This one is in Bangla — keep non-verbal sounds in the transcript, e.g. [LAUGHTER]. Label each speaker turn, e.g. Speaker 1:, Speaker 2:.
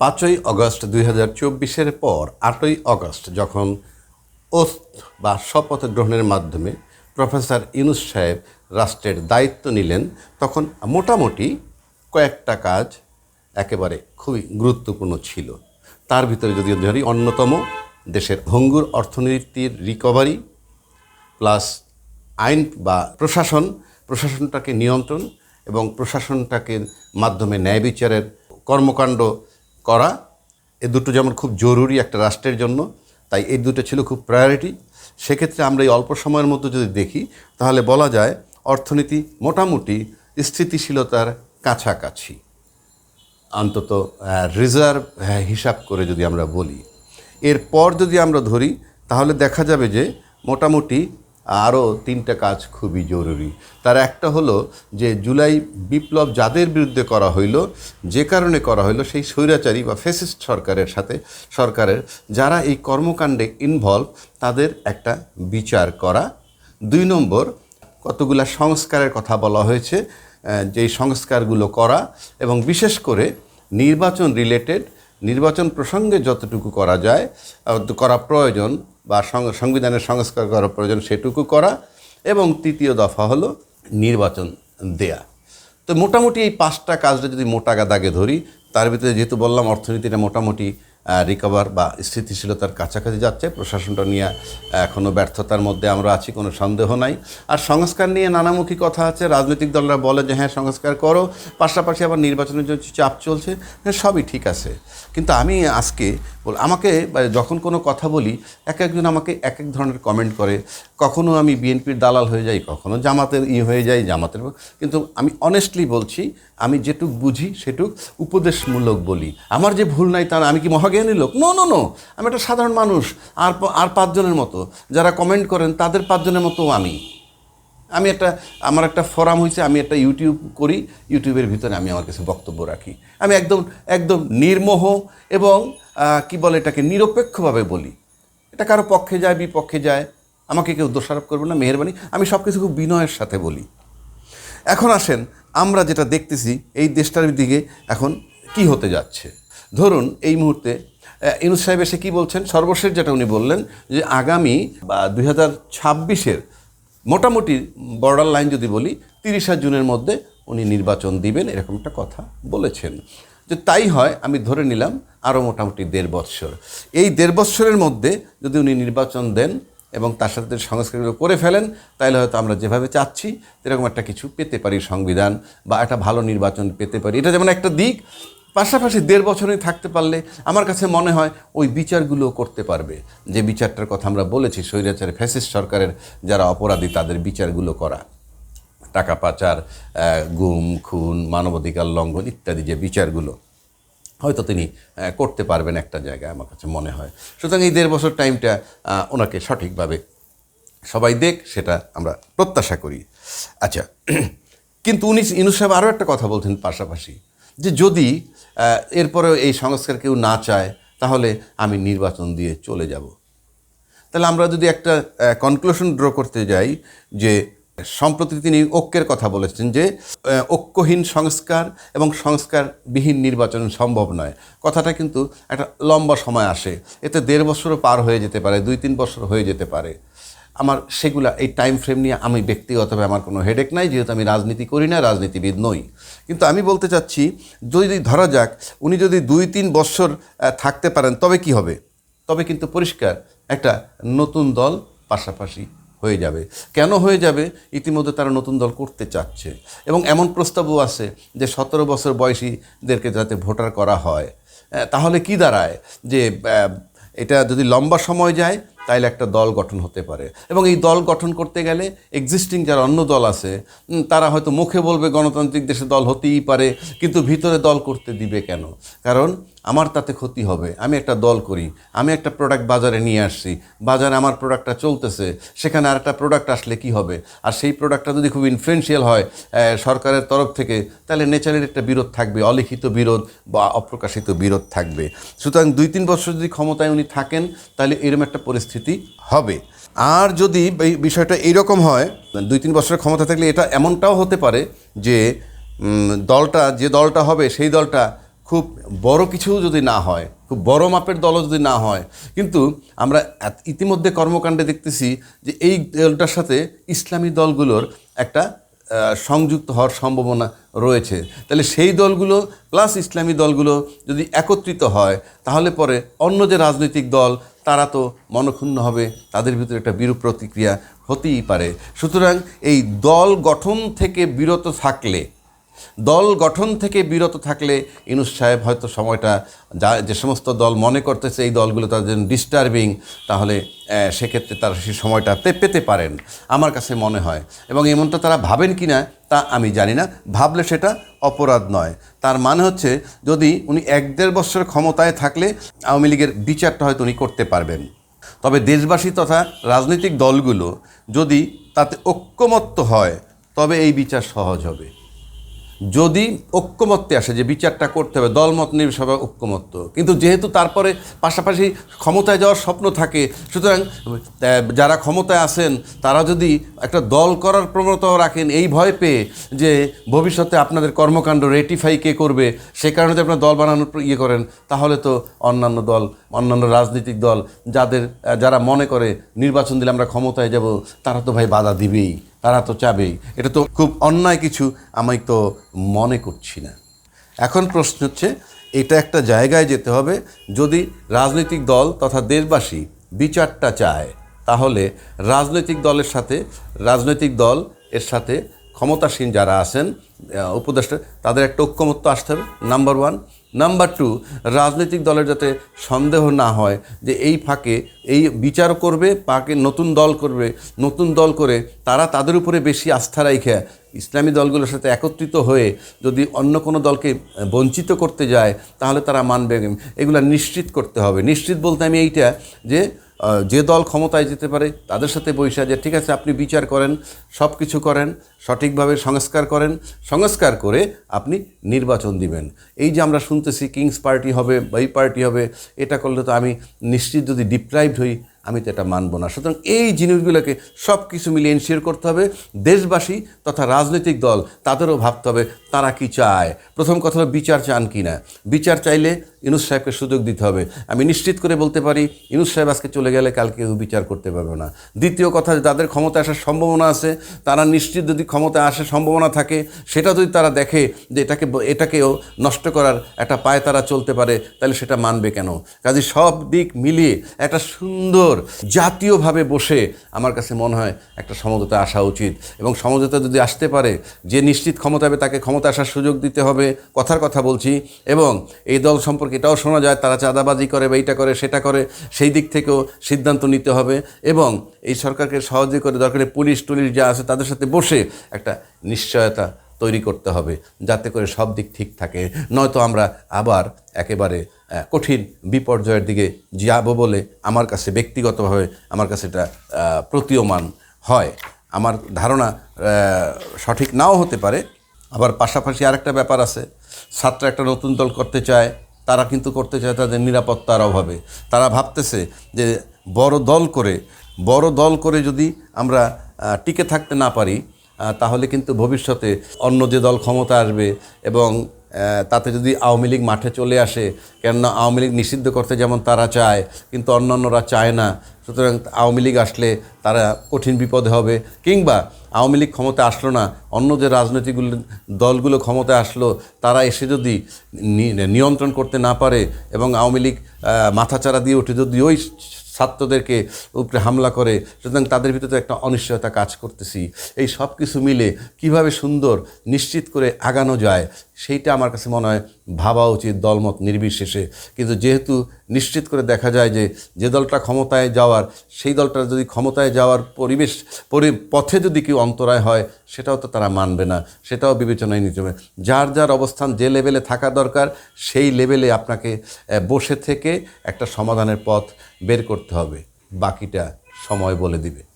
Speaker 1: পাঁচই আগস্ট দুই হাজার চব্বিশের পর আটই আগস্ট যখন ওথ বা শপথ গ্রহণের মাধ্যমে প্রফেসর ইউনুস সাহেব রাষ্ট্রের দায়িত্ব নিলেন, তখন মোটামুটি কয়েকটা কাজ একেবারে খুবই গুরুত্বপূর্ণ ছিল। তার ভিতরে যদি ধরি, অন্যতম দেশের ভঙ্গুর অর্থনীতির রিকভারি প্লাস আইন বা প্রশাসন, প্রশাসনটাকে নিয়ন্ত্রণ এবং প্রশাসনটাকে মাধ্যমে ন্যায় বিচারের কর্মকাণ্ড করা, এ দুটো যেমন খুব জরুরি একটা রাষ্ট্রের জন্য, তাই এই দুটো ছিল খুব প্রায়োরিটি সেক্ষেত্রে আমরা এই অল্প সময়ের মধ্যে যদি দেখি, তাহলে বলা যায় অর্থনীতি মোটামুটি স্থিতিশীলতার কাছাকাছি। অন্তত রিজার্ভ হিসাব করে যদি আমরা বলি। এরপর যদি আমরা ধরি, তাহলে দেখা যাবে যে মোটামুটি আরও তিনটা কাজ খুবই জরুরি। তার একটা হলো যে, জুলাই বিপ্লব যাদের বিরুদ্ধে করা হইল, যে কারণে করা হইল, সেই স্বৈরাচারী বা ফেসিস্ট সরকারের সাথে, সরকারের যারা এই কর্মকাণ্ডে ইনভলভ তাদের একটা বিচার করা। দুই নম্বর, কতগুলা সংস্কারের কথা বলা হয়েছে যেই সংস্কারগুলো করা, এবং বিশেষ করে নির্বাচন রিলেটেড নির্বাচন প্রসঙ্গে যতটুকু করা যায় করা প্রয়োজন বা সংবিধানের সংস্কার করা প্রয়োজন সেটুকু করা এবং তৃতীয় দফা হলো নির্বাচন দেয়া। তো মোটামুটি এই পাঁচটা কাজটা যদি মোটা দাগে ধরি, তার ভিতরে যেহেতু বললাম অর্থনীতিটা মোটামুটি রিকভার বা স্থিতিশীলতার কাছাকাছি যাচ্ছে, প্রশাসনটা নিয়ে এখনও ব্যর্থতার মধ্যে আমরা আছি, কোনো সন্দেহ নাই। আর সংস্কার নিয়ে নানামুখী কথা আছে, রাজনৈতিক দলরা বলে যে হ্যাঁ সংস্কার করো, পাশাপাশি আবার নির্বাচনের জন্য চাপ চলছে হ্যাঁ সবই ঠিক আছে। কিন্তু আমি আজকে বল- আমাকে যখন কোনো কথা বলি এক একজন আমাকে এক এক ধরনের কমেন্ট করে। কখনো আমি বিএনপির দালাল হয়ে যাই কখনো জামাতের ই হয়ে যাই জামাতের কিন্তু আমি অনেস্টলি বলছি আমি যেটুক বুঝি সেটুক উপদেশমূলক বলি। আমার যে ভুল নাই তা না, আমি কি মহাজ্ঞানী লোক? নো নো নো আমি একটা সাধারণ মানুষ আর আর পাঁচজনের মতো। যারা কমেন্ট করেন তাদের পাঁচজনের মতো আমি। আমি একটা আমার একটা ফোরাম হয়েছে আমি একটা ইউটিউব করি ইউটিউবের ভিতরে আমি আমার কাছে বক্তব্য রাখি। আমি একদম একদম নির্মোহ এবং কি বলে এটাকে নিরপেক্ষভাবে বলি। এটা কারও পক্ষে যায় বিপক্ষে যায় আমাকে কেউ দোষারোপ করবে না মেহরবানি আমি সব কিছু খুব বিনয়ের সাথে বলি। এখন আসেন আমরা যেটা দেখতেছি এই দেশটার দিকে এখন কি হতে যাচ্ছে? ধরুন এই মুহূর্তে আহ, ইউনুস সাহেব এসে কী বলছেন? সর্বশেষ যেটা উনি বললেন যে আগামী বা দুই হাজার ছাব্বিশের মোটামুটি বর্ডার লাইন যদি বলি, তিরিশা জুনের মধ্যে উনি নির্বাচন দিবেন, এরকম একটা কথা বলেছেন। যে তাই হয়, আমি ধরে নিলাম আরও মোটামুটি দেড় বৎসর। এই দেড় বৎসরের মধ্যে যদি উনি নির্বাচন দেন এবং তার সাথে সংস্কারগুলো করে ফেলেন তাহলে হয়তো আমরা যেভাবে চাচ্ছি এরকম একটা কিছু পেতে পারি সংবিধান বা একটা ভালো নির্বাচন পেতে পারি। এটা যেমন একটা দিক পাশাপাশি দেড় বছরে থাকতে পারলে আমার কাছে মনে হয় ওই বিচারগুলো করতে পারবে। যে বিচারটার কথা আমরা বলেছি, স্বৈরাচার, ফ্যাসিস্ট সরকারের যারা অপরাধী তাদের বিচারগুলো করা। টাকা পাচার গুম, খুন, মানবাধিকার লঙ্ঘন ইত্যাদি যে বিচারগুলো, হয়তো তিনি করতে পারবেন একটা জায়গায় আমার কাছে মনে হয়। সুতরাং এই দেড় বছর টাইমটা ওনাকে সঠিকভাবে সবাই দেখ, সেটা আমরা প্রত্যাশা করি। আচ্ছা [CLEARS THROAT] কিন্তু উনি ইনু সাহেব আরও একটা কথা বলছেন পাশাপাশি, যে যদি এরপরেও এই সংস্কার কেউ না চায়, তাহলে আমি নির্বাচন দিয়ে চলে যাব। তাহলে আমরা যদি একটা কনক্লুশন ড্র করতে যাই যে সম্প্রতি তিনি ঐক্যের কথা বলেছেন যে ঐক্যহীন সংস্কার এবং সংস্কারবিহীন নির্বাচন সম্ভব নয়। কথাটা কিন্তু একটা লম্বা সময় আসে। এতে দেড় বছরও পার হয়ে যেতে পারে, দুই তিন বছর হয়ে যেতে পারে। আমার সেগুলা, এই টাইম ফ্রেম নিয়ে আমি ব্যক্তিগতভাবে আমার কোনো হেডেক নাই, যেহেতু আমি রাজনীতি করি না, রাজনীতিবিদ নই। কিন্তু আমি বলতে চাচ্ছি, যদি ধরা যাক, উনি যদি দুই তিন বছর থাকতে পারেন, তবে কি হবে? তবে কিন্তু পরিষ্কার, একটা নতুন দল পাশাপাশি হয়ে যাবে। কেন হয়ে যাবে? ইতিমধ্যে তারা নতুন দল করতে চাচ্ছে। এবং এমন প্রস্তাবও আছে যে সতেরো বছর বয়সীদেরকে যাতে ভোটার করা হয়। তাহলে কি দাঁড়ায়? যে এটা যদি লম্বা সময় যায়, তাইলে একটা দল গঠন হতে পারে। এবং এই দল গঠন করতে গেলে এক্সিস্টিং যারা অন্য দল আছে তারা হয়তো মুখে বলবে গণতান্ত্রিক দেশে দল হতেই পারে, কিন্তু ভিতরে দল করতে দিবে কেন? কারণ আমার তাতে ক্ষতি হবে। আমি একটা দল করি। আমি একটা প্রোডাক্ট বাজারে নিয়ে আসছি। বাজারে আমার প্রোডাক্টটা চলতেছে। সেখানে আর একটা প্রোডাক্ট আসলে কি হবে? আর সেই প্রোডাক্টটা যদি খুব ইনফ্লুয়েন্সিয়াল হয় সরকারের তরফ থেকে, তাহলে নেচারের একটা বিরোধ থাকবে। অলিখিত বিরোধ বা অপ্রকাশিত বিরোধ থাকবে। সুতরাং দুই তিন বছর যদি ক্ষমতায় উনি থাকেন, তাহলে এরকম একটা পরিস্থিতি হবে। আর যদি বিষয়টা এইরকম হয়, দুই তিন বছরের ক্ষমতা থাকলে এটা এমনটাও হতে পারে যে দলটা যে দলটা হবে, সেই দলটা খুব বড় কিছু যদি না হয়, খুব বড় মাপের দলও যদি না হয়, কিন্তু আমরা ইতিমধ্যে কর্মকাণ্ডে দেখতেছি যে এই দলটার সাথে ইসলামী দলগুলোর একটা সংযুক্ত হওয়ার সম্ভাবনা রয়েছে। তাহলে সেই দলগুলো প্লাস ইসলামী দলগুলো যদি একত্রিত হয়, তাহলে পরে অন্য যে রাজনৈতিক দল, তারা তো মনক্ষুণ্ণ হবে, তাদের ভিতরে একটা বিরূপ প্রতিক্রিয়া হতেই পারে। সুতরাং এই দল গঠন থেকে বিরত থাকলে দল গঠন থেকে বিরত থাকলে ইনুস সাহেব হয়তো সময়টা যা যে সমস্ত দল মনে করতেছে এই দলগুলো তাদের জন্য ডিস্টার্বিং তাহলে সেক্ষেত্রে তারা সেই সময়টা পেতে পারেন। আমার কাছে মনে হয়। এবং এমনটা তারা ভাবেন কি না, তা আমি জানি না। ভাবলে সেটা অপরাধ নয়। তার মানে হচ্ছে, যদি উনি এক দেড় বছর ক্ষমতায় থাকলে আওয়ামী লীগের বিচারটা হয়তো উনি করতে পারবেন। তবে দেশবাসী তথা রাজনৈতিক দলগুলো যদি তাতে ঐক্যমত্য হয়, তবে এই বিচার সহজ হবে। যদি ঐক্যমত্যে আসে, যে বিচারটা করতে হবে, দলমত নির্বিষভাবে ঐক্যমত্য। কিন্তু যেহেতু তারপরে পাশাপাশি ক্ষমতায় যাওয়ার স্বপ্ন থাকে, সুতরাং যারা ক্ষমতায় আছেন, তারা যদি একটা দল করার প্রবণতাও রাখেন, এই ভয় পেয়ে যে ভবিষ্যতে আপনাদের কর্মকাণ্ড রেটিফাই কে করবে, সে কারণে যদি আপনার দল বানানোর ইয়ে করেন, তাহলে তো অন্যান্য দল, অন্যান্য রাজনৈতিক দল, যাদের যারা মনে করে নির্বাচন দিলে আমরা ক্ষমতায় যাব, তারা তো ভাই বাধা দিবেই। তারা তো চাবেই। এটা তো খুব অন্যায় কিছু, আমি তো মনে করছি না। এখন প্রশ্ন হচ্ছে, এটা একটা জায়গায় যেতে হবে, যদি রাজনৈতিক দল তথা দেশবাসী বিচারটা চায়, তাহলে রাজনৈতিক দলের সাথে, রাজনৈতিক দল এর সাথে ক্ষমতাসীন যারা আছেন উপদেষ্টা, তাদের একটা ঐক্যমত্য আসতে হবে নাম্বার ওয়ান নাম্বার টু রাজনৈতিক দলের যাতে সন্দেহ না হয় যে এই ফাঁকে এই বিচার করবে, পাকে নতুন দল করবে, নতুন দল করে তারা তাদের উপরে বেশি আস্থা রাখে ইসলামী দলগুলোর সাথে একত্রিত হয়ে যদি অন্য কোনো দলকে বঞ্চিত করতে যায়, তাহলে তারা মানবে, এগুলো নিশ্চিত করতে হবে। নিশ্চিত বলতে আমি এইটা যে যে দল ক্ষমতায় যেতে পারে, তাদের সাথে বৈশা যে ঠিক আছে, আপনি বিচার করেন সব কিছু করেন, সঠিকভাবে সংস্কার করেন, সংস্কার করে আপনি নির্বাচন দিবেন। এই যে আমরা শুনতেছি, কিংস পার্টি হবে বা এই পার্টি হবে, এটা করলে তো আমি নিশ্চিত যদি ডিপ্রাইভড হই, আমি তো এটা মানব না। সুতরাং এই জিনিসগুলোকে সব কিছু মিলিয়ে এনশিওর করতে হবে, দেশবাসী তথা রাজনৈতিক দল, তাদেরও ভাবতে হবে, তারা কি চায়? প্রথম কথা হলো বিচার চান কি না বিচার চাইলে ইনুস সাহেবকে সুযোগ দিতে হবে। আমি নিশ্চিত করে বলতে পারি ইনুস সাহেব আজকে চলে গেলে কালকে বিচার করতে পারবে না। দ্বিতীয় কথা যাদের ক্ষমতা আসার সম্ভাবনা আছে, তারা নিশ্চিত যদি ক্ষমতা আসার সম্ভাবনা থাকে, সেটা যদি তারা দেখে যে এটাকে এটাকেও নষ্ট করার একটা পায়ে তারা চলতে পারে, তাহলে সেটা মানবে কেন? কাজে সব দিক মিলিয়ে একটা সুন্দর জাতীয়ভাবে বসে আমার কাছে মনে হয় একটা সমঝোতা আসা উচিত। এবং সমঝোতা যদি আসতে পারে, যে নিশ্চিত ক্ষমতা হবে তাকে ক্ষমতা আসার সুযোগ দিতে হবে, কথার কথা বলছি। এবং এই দল সম্পর্কে এটাও শোনা যায়, তারা চাঁদাবাজি করে বা এইটা করে, সেটা করে, সেই দিক থেকেও সিদ্ধান্ত নিতে হবে। এবং এই সরকারকে সহজে করে দরকারি পুলিশ টুলিশ যা আছে তাদের সাথে বসে একটা নিশ্চয়তা তৈরি করতে হবে, যাতে করে সব দিক ঠিক থাকে। নয়তো আমরা আবার একেবারে কঠিন বিপর্যয়ের দিকে যাব বলে আমার কাছে ব্যক্তিগতভাবে আমার কাছে এটা প্রতীয়মান হয়। আমার ধারণা সঠিক নাও হতে পারে। আবার পাশাপাশি আরেকটা ব্যাপার আছে। ছাত্র একটা নতুন দল করতে চায় তারা কিন্তু করতে চায় তাদের নিরাপত্তার অভাবে। তারা ভাবতেছে যে বড় দল করে, বড় দল করে যদি আমরা টিকে থাকতে না পারি তাহলে কিন্তু ভবিষ্যতে অন্য যে দল ক্ষমতা আসবে এবং তাতে যদি আওয়ামী লীগ মাঠে চলে আসে কেননা আওয়ামী লীগ নিষিদ্ধ করতে যেমন তারা চায় কিন্তু অন্যান্যরা চায় না। সুতরাং আওয়ামী লীগ আসলে তারা কঠিন বিপদে হবে। কিংবা আওয়ামী লীগ ক্ষমতা আসলো না অন্য যে রাজনৈতিকগুলো দলগুলো ক্ষমতায় আসলো তারা এসে যদি নিয়ন্ত্রণ করতে না পারে এবং আওয়ামী লীগ আহ, মাথাচাড়া দিয়ে উঠে যদি ওই ছাত্রদেরকে উপরে হামলা করে, সুতরাং তাদের ভিতরে একটা অনিশ্চয়তা কাজ করতেছি। এই সব কিছু মিলে কীভাবে সুন্দর নিশ্চিত করে আগানো যায়, সেইটা আমার কাছে মনে হয় ভাবা উচিত দলমত নির্বিশেষে। কিন্তু যেহেতু নিশ্চিত করে দেখা যায় যে যে দলটা ক্ষমতায় যাওয়ার, সেই দলটা যদি ক্ষমতায় যাওয়ার পরিবেশ, পরি, পথে যদি কেউ অন্তরায় হয়, সেটাও তো তারা মানবে না, সেটাও বিবেচনায় নিতে হবে। যার যার অবস্থান, যে লেভেলে থাকা দরকার, সেই লেভেলে আপনাকে বসে থেকে একটা সমাধানের পথ বের করতে হবে। বাকিটা সময় বলে দিবে।